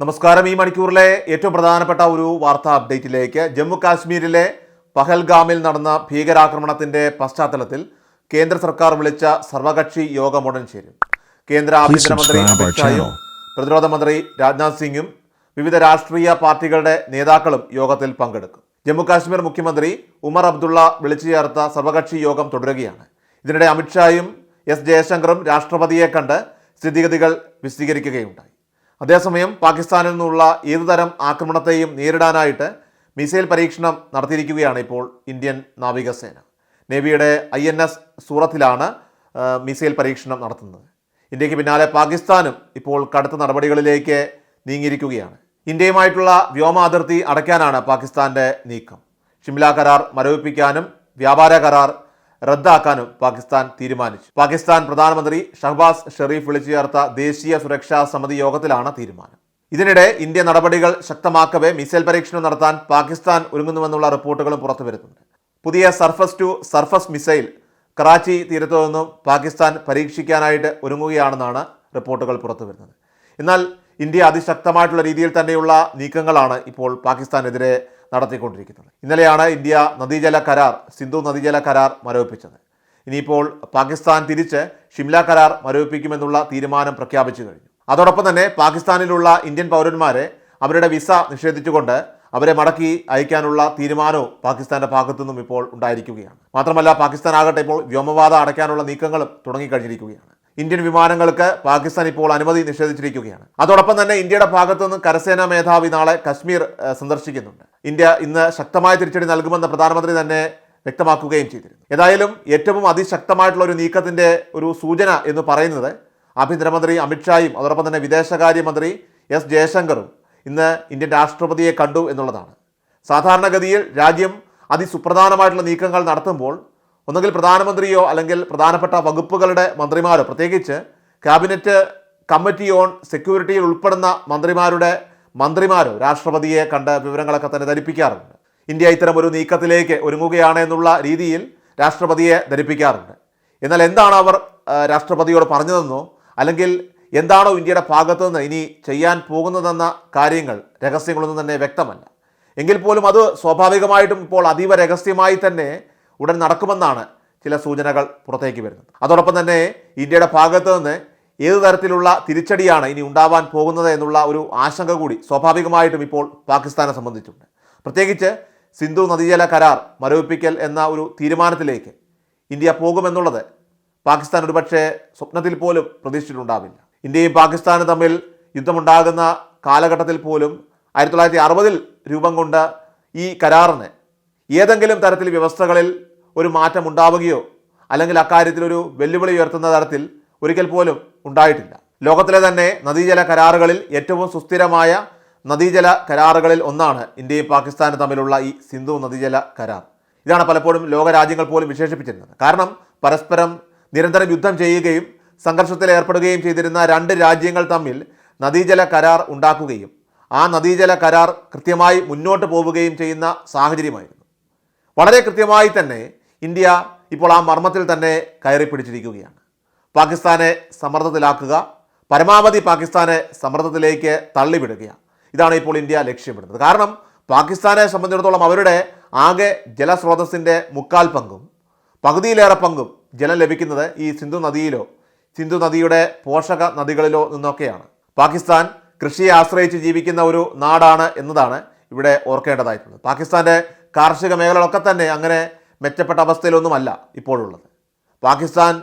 നമസ്കാരം ഈ മണിക്കൂറിലെ ഏറ്റവും പ്രധാനപ്പെട്ട ഒരു വാർത്താ അപ്ഡേറ്റിലേക്ക് ജമ്മു കാശ്മീരിലെ പഹൽഗാമിൽ നടന്ന ഭീകരാക്രമണത്തിന്റെ പശ്ചാത്തലത്തിൽ കേന്ദ്ര സർക്കാർ വിളിച്ച സർവകക്ഷി യോഗം ഉടൻ ചേരും. കേന്ദ്ര ആഭ്യന്തരമന്ത്രി അമിത്ഷായും പ്രതിരോധ മന്ത്രി രാജ്നാഥ് സിംഗും വിവിധ രാഷ്ട്രീയ പാർട്ടികളുടെ നേതാക്കളും യോഗത്തിൽ പങ്കെടുക്കും. ജമ്മു കാശ്മീർ മുഖ്യമന്ത്രി ഉമർ അബ്ദുള്ള വിളിച്ചു ചേർത്ത സർവകക്ഷി യോഗം തുടരുകയാണ്. ഇതിനിടെ അമിത്ഷായും എസ് ജയശങ്കറും രാഷ്ട്രപതിയെ കണ്ട് സ്ഥിതിഗതികൾ വിശദീകരിക്കുകയുണ്ടായി. അതേസമയം പാകിസ്ഥാനിൽ നിന്നുള്ള ഏതുതരം ആക്രമണത്തെയും നേരിടാനായിട്ട് മിസൈൽ പരീക്ഷണം നടത്തിയിരിക്കുകയാണ് ഇപ്പോൾ ഇന്ത്യൻ നാവികസേന. നേവിയുടെ ഐ എൻ എസ് സൂറത്തിലാണ് മിസൈൽ പരീക്ഷണം നടത്തുന്നത്. ഇന്ത്യയ്ക്ക് പിന്നാലെ പാകിസ്ഥാനും ഇപ്പോൾ കടുത്ത നടപടികളിലേക്ക് നീങ്ങിയിരിക്കുകയാണ്. ഇന്ത്യയുമായിട്ടുള്ള വ്യോമ അതിർത്തി അടയ്ക്കാനാണ് പാകിസ്ഥാന്റെ നീക്കം. ഷിംല കരാർ മരവിപ്പിക്കാനും വ്യാപാര കരാർ റദ്ദാക്കാനും പാകിസ്ഥാൻ തീരുമാനിച്ചു. പാകിസ്ഥാൻ പ്രധാനമന്ത്രി ഷഹബാസ് ഷെറീഫ് വിളിച്ചു ചേർത്ത ദേശീയ സുരക്ഷാ സമിതി യോഗത്തിലാണ് തീരുമാനം. ഇതിനിടെ ഇന്ത്യ നടപടികൾ ശക്തമാക്കവേ മിസൈൽ പരീക്ഷണം നടത്താൻ പാകിസ്ഥാൻ ഒരുങ്ങുന്നുവെന്നുള്ള റിപ്പോർട്ടുകളും പുറത്തു വരുന്നുണ്ട്. പുതിയ surface to surface missile Karachi തീരത്തു നിന്നും പാകിസ്ഥാൻ പരീക്ഷിക്കാനായിട്ട് ഒരുങ്ങുകയാണെന്നാണ് റിപ്പോർട്ടുകൾ പുറത്തു വരുന്നത്. എന്നാൽ ഇന്ത്യ അതിശക്തമായിട്ടുള്ള രീതിയിൽ തന്നെയുള്ള നീക്കങ്ങളാണ് ഇപ്പോൾ പാകിസ്ഥാനെതിരെ നടത്തിക്കൊണ്ടിരിക്കുന്നത്. ഇന്നലെയാണ് ഇന്ത്യ നദീജല കരാർ സിന്ധു നദീജല കരാർ മരവിപ്പിച്ചത്. ഇനിയിപ്പോൾ പാകിസ്ഥാൻ തിരിച്ച് ഷിംല കരാർ മരവിപ്പിക്കുമെന്നുള്ള തീരുമാനം പ്രഖ്യാപിച്ചു കഴിഞ്ഞു. അതോടൊപ്പം തന്നെ പാകിസ്ഥാനിലുള്ള ഇന്ത്യൻ പൗരന്മാരെ അവരുടെ വിസ നിഷേധിച്ചുകൊണ്ട് അവരെ മടക്കി അയക്കാനുള്ള തീരുമാനവും പാകിസ്ഥാന്റെ ഭാഗത്തു നിന്നും ഇപ്പോൾ ഉണ്ടായിരിക്കുകയാണ്. മാത്രമല്ല പാകിസ്ഥാൻ ആകട്ടെ ഇപ്പോൾ വ്യോമവാദം അടയ്ക്കാനുള്ള നീക്കങ്ങളും തുടങ്ങിക്കഴിഞ്ഞിരിക്കുകയാണ്. ഇന്ത്യൻ വിമാനങ്ങൾക്ക് പാകിസ്ഥാൻ ഇപ്പോൾ അനുമതി നിഷേധിച്ചിരിക്കുകയാണ്. അതോടൊപ്പം തന്നെ ഇന്ത്യയുടെ ഭാഗത്തു നിന്ന് കരസേനാ മേധാവി നാളെ കശ്മീർ സന്ദർശിക്കുന്നുണ്ട്. ഇന്ത്യ ഇന്ന് ശക്തമായ തിരിച്ചടി നൽകുമെന്ന് പ്രധാനമന്ത്രി തന്നെ വ്യക്തമാക്കുകയും ചെയ്തിരുന്നു. ഏതായാലും ഏറ്റവും അതിശക്തമായിട്ടുള്ള ഒരു നീക്കത്തിന്റെ ഒരു സൂചന എന്ന് പറയുന്നത് ആഭ്യന്തരമന്ത്രി അമിത്ഷായും അതോടൊപ്പം തന്നെ വിദേശകാര്യമന്ത്രി എസ് ജയശങ്കറും ഇന്ന് ഇന്ത്യൻ രാഷ്ട്രപതിയെ കണ്ടു എന്നുള്ളതാണ്. സാധാരണഗതിയിൽ രാജ്യം അതിസുപ്രധാനമായിട്ടുള്ള നീക്കങ്ങൾ നടത്തുമ്പോൾ ഒന്നുകിൽ പ്രധാനമന്ത്രിയോ അല്ലെങ്കിൽ പ്രധാനപ്പെട്ട വകുപ്പുകളുടെ മന്ത്രിമാരോ പ്രത്യേകിച്ച് ക്യാബിനറ്റ് കമ്മിറ്റി ഓൺ സെക്യൂരിറ്റിയിൽ ഉൾപ്പെടുന്ന മന്ത്രിമാരുടെ മന്ത്രിമാരോ രാഷ്ട്രപതിയെ കണ്ട് വിവരങ്ങളൊക്കെ തന്നെ ധരിപ്പിക്കാറുണ്ട്. ഇന്ത്യ ഇത്തരം ഒരു നീക്കത്തിലേക്ക് ഒരുങ്ങുകയാണ് എന്നുള്ള രീതിയിൽ രാഷ്ട്രപതിയെ ധരിപ്പിക്കാറുണ്ട്. എന്നാൽ എന്താണ് അവർ രാഷ്ട്രപതിയോട് പറഞ്ഞതെന്നോ അല്ലെങ്കിൽ എന്താണോ ഇന്ത്യയുടെ ഭാഗത്തു നിന്ന് ഇനി ചെയ്യാൻ പോകുന്നതെന്ന കാര്യങ്ങൾ രഹസ്യങ്ങളൊന്നും തന്നെ വ്യക്തമല്ല. എങ്കിൽ പോലും അത് സ്വാഭാവികമായിട്ടും ഇപ്പോൾ അതീവ രഹസ്യമായി തന്നെ ഉടൻ നടക്കുമെന്നാണ് ചില സൂചനകൾ പുറത്തേക്ക് വരുന്നത്. അതോടൊപ്പം തന്നെ ഇന്ത്യയുടെ ഭാഗത്തു നിന്ന് ഏത് തരത്തിലുള്ള തിരിച്ചടിയാണ് ഇനി ഉണ്ടാവാൻ പോകുന്നത് എന്നുള്ള ഒരു ആശങ്ക കൂടി സ്വാഭാവികമായിട്ടും ഇപ്പോൾ പാകിസ്ഥാനെ സംബന്ധിച്ചുണ്ട്. പ്രത്യേകിച്ച് സിന്ധു നദീജല കരാർ മരവിപ്പിക്കൽ എന്ന ഒരു തീരുമാനത്തിലേക്ക് ഇന്ത്യ പോകുമെന്നുള്ളത് പാകിസ്ഥാൻ ഒരുപക്ഷെ സ്വപ്നത്തിൽ പോലും പ്രതീക്ഷിച്ചിട്ടുണ്ടാവില്ല. ഇന്ത്യയും പാകിസ്ഥാനും തമ്മിൽ യുദ്ധമുണ്ടാകുന്ന കാലഘട്ടത്തിൽ പോലും ആയിരത്തി തൊള്ളായിരത്തി അറുപതിൽ രൂപം കൊണ്ട ഈ കരാറിന് ഏതെങ്കിലും തരത്തിൽ വ്യവസ്ഥകളിൽ ഒരു മാറ്റം ഉണ്ടാവുകയോ അല്ലെങ്കിൽ അക്കാര്യത്തിൽ ഒരു വെല്ലുവിളി ഉയർത്തുന്ന തരത്തിൽ ഒരിക്കൽ പോലും ഉണ്ടായിട്ടില്ല. ലോകത്തിലെ തന്നെ നദീജല കരാറുകളിൽ ഏറ്റവും സുസ്ഥിരമായ നദീജല കരാറുകളിൽ ഒന്നാണ് ഇന്ത്യയും പാകിസ്ഥാനും തമ്മിലുള്ള ഈ സിന്ധു നദീജല കരാർ. ഇതാണ് പലപ്പോഴും ലോകരാജ്യങ്ങൾ പോലും വിശേഷിപ്പിച്ചിരുന്നത്. കാരണം പരസ്പരം നിരന്തരം യുദ്ധം ചെയ്യുകയും സംഘർഷത്തിൽ ഏർപ്പെടുകയും ചെയ്തിരുന്ന രണ്ട് രാജ്യങ്ങൾ തമ്മിൽ നദീജല കരാർ ഉണ്ടാക്കുകയും ആ നദീജല കരാർ കൃത്യമായി മുന്നോട്ട് പോവുകയും ചെയ്യുന്ന സാഹചര്യമായിരുന്നു. വളരെ കൃത്യമായി തന്നെ ഇന്ത്യ ഇപ്പോൾ ആ മർമ്മത്തിൽ തന്നെ കയറി പിടിച്ചിരിക്കുകയാണ്. പാകിസ്ഥാനെ സമ്മർദ്ദത്തിലാക്കുക പരമാവധി പാകിസ്ഥാനെ സമ്മർദ്ദത്തിലേക്ക് തള്ളിവിടുക ഇതാണ് ഇപ്പോൾ ഇന്ത്യ ലക്ഷ്യമിടുന്നത്. കാരണം പാകിസ്ഥാനെ സംബന്ധിച്ചിടത്തോളം അവരുടെ ആകെ ജലസ്രോതസ്സിന്റെ മുക്കാൽ പങ്കും പകുതിയിലേറെ പങ്കും ജലം ലഭിക്കുന്നത് ഈ സിന്ധു നദിയിലോ സിന്ധു നദിയുടെ പോഷക നദികളിലോ നിന്നൊക്കെയാണ്. പാകിസ്ഥാൻ കൃഷിയെ ആശ്രയിച്ച് ജീവിക്കുന്ന ഒരു നാടാണ് എന്നതാണ് ഇവിടെ ഓർക്കേണ്ടതായിട്ടുള്ളത്. പാകിസ്ഥാന്റെ കാർഷിക മേഖലകളൊക്കെ തന്നെ അങ്ങനെ മെച്ചപ്പെട്ട അവസ്ഥയിലൊന്നുമല്ല ഇപ്പോഴുള്ളത്. പാകിസ്ഥാൻ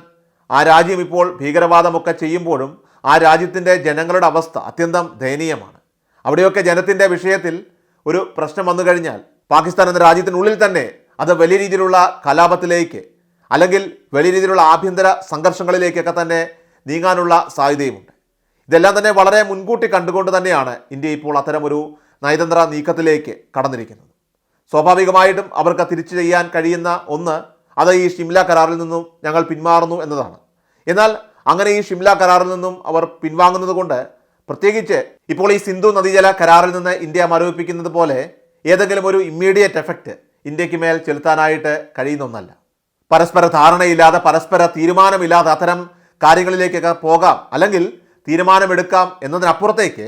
ആ രാജ്യം ഇപ്പോൾ ഭീകരവാദമൊക്കെ ചെയ്യുമ്പോഴും ആ രാജ്യത്തിന്റെ ജനങ്ങളുടെ അവസ്ഥ അത്യന്തം ദയനീയമാണ്. അവിടെയൊക്കെ ജനത്തിന്റെ വിഷയത്തിൽ ഒരു പ്രശ്നം വന്നു കഴിഞ്ഞാൽ പാകിസ്ഥാൻ എന്ന രാജ്യത്തിനുള്ളിൽ തന്നെ അത് വലിയ രീതിയിലുള്ള കലാപത്തിലേക്ക് അല്ലെങ്കിൽ വലിയ രീതിയിലുള്ള ആഭ്യന്തര സംഘർഷങ്ങളിലേക്കൊക്കെ തന്നെ നീങ്ങാനുള്ള സാധ്യതയുമുണ്ട്. ഇതെല്ലാം തന്നെ വളരെ മുൻകൂട്ടി കണ്ടുകൊണ്ട് തന്നെയാണ് ഇന്ത്യ ഇപ്പോൾ അത്തരമൊരു നയതന്ത്ര നീക്കത്തിലേക്ക് കടന്നിരിക്കുന്നത്. സ്വാഭാവികമായിട്ടും അവർക്ക് തിരിച്ചു ചെയ്യാൻ കഴിയുന്ന ഒന്ന് അത് ഈ ഷിംല കരാറിൽ നിന്നും ഞങ്ങൾ പിന്മാറുന്നു എന്നതാണ്. എന്നാൽ അങ്ങനെ ഈ ഷിംല കരാറിൽ നിന്നും അവർ പിൻവാങ്ങുന്നത് കൊണ്ട് പ്രത്യേകിച്ച് ഇപ്പോൾ ഈ സിന്ധു നദീജല കരാറിൽ നിന്ന് ഇന്ത്യ മരവിപ്പിക്കുന്നത് പോലെ ഏതെങ്കിലും ഒരു ഇമ്മീഡിയറ്റ് എഫക്റ്റ് ഇന്ത്യയ്ക്ക് മേൽ ചെലുത്താനായിട്ട് കഴിയുന്ന ഒന്നല്ല. പരസ്പര ധാരണയില്ലാതെ പരസ്പര തീരുമാനമില്ലാതെ അത്തരം കാര്യങ്ങളിലേക്കൊക്കെ പോകാം അല്ലെങ്കിൽ തീരുമാനമെടുക്കാം എന്നതിനപ്പുറത്തേക്ക്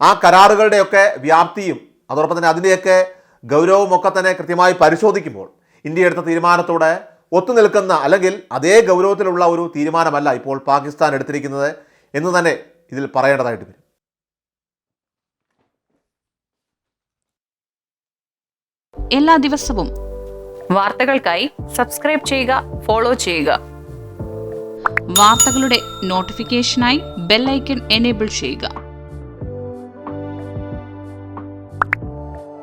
ആ കരാറുകളുടെയൊക്കെ വ്യാപ്തിയും അതോടൊപ്പം തന്നെ അതിന്റെയൊക്കെ ഗൗരവവും ഒക്കെ തന്നെ കൃത്യമായി പരിശോധിക്കുമ്പോൾ ഇന്ത്യ എടുത്ത തീരുമാനത്തോടെ ഒത്തുനിൽക്കുന്ന അല്ലെങ്കിൽ അതേ ഗൗരവത്തിലുള്ള ഒരു തീരുമാനമല്ല ഇപ്പോൾ പാകിസ്ഥാൻ എടുത്തിരിക്കുന്നത് എന്ന് തന്നെ ഇതിൽ പറയേണ്ടതായിട്ട് വരും. എല്ലാ ദിവസവും വാർത്തകൾക്കായി സബ്സ്ക്രൈബ് ചെയ്യുക ഫോളോ ചെയ്യുക. വാർത്തകളുടെ നോട്ടിഫിക്കേഷനായി ബെല്ലൈക്കൺ എനേബിൾ ചെയ്യുക.